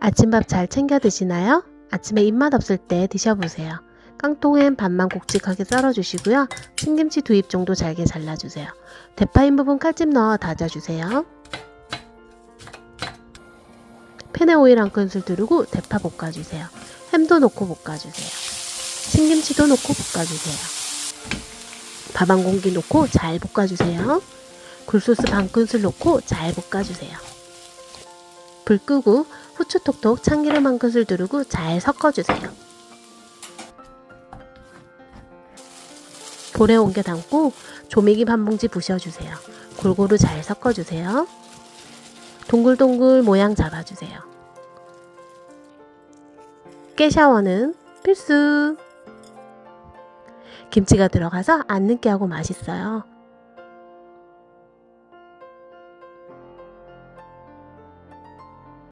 아침밥 잘 챙겨 드시나요? 아침에 입맛 없을 때 드셔보세요. 깡통엔 반만 굵직하게 썰어주시고요. 신김치 두 입 정도 잘게 잘라주세요. 대파인 부분 칼집 넣어 다져주세요. 팬에 오일 한 큰술 두르고 대파 볶아주세요. 햄도 넣고 볶아주세요. 신김치도 넣고 볶아주세요. 밥 한 공기 넣고 잘 볶아주세요. 굴소스 반 큰술 넣고 잘 볶아주세요. 불 끄고 후추 톡톡 참기름 한 큰술 두르고 잘 섞어주세요. 볼에 옮겨 담고 조미김 한 봉지 부셔주세요. 골고루 잘 섞어주세요. 동글동글 모양 잡아주세요. 깨샤워는 필수! 김치가 들어가서 안 느끼하고 맛있어요.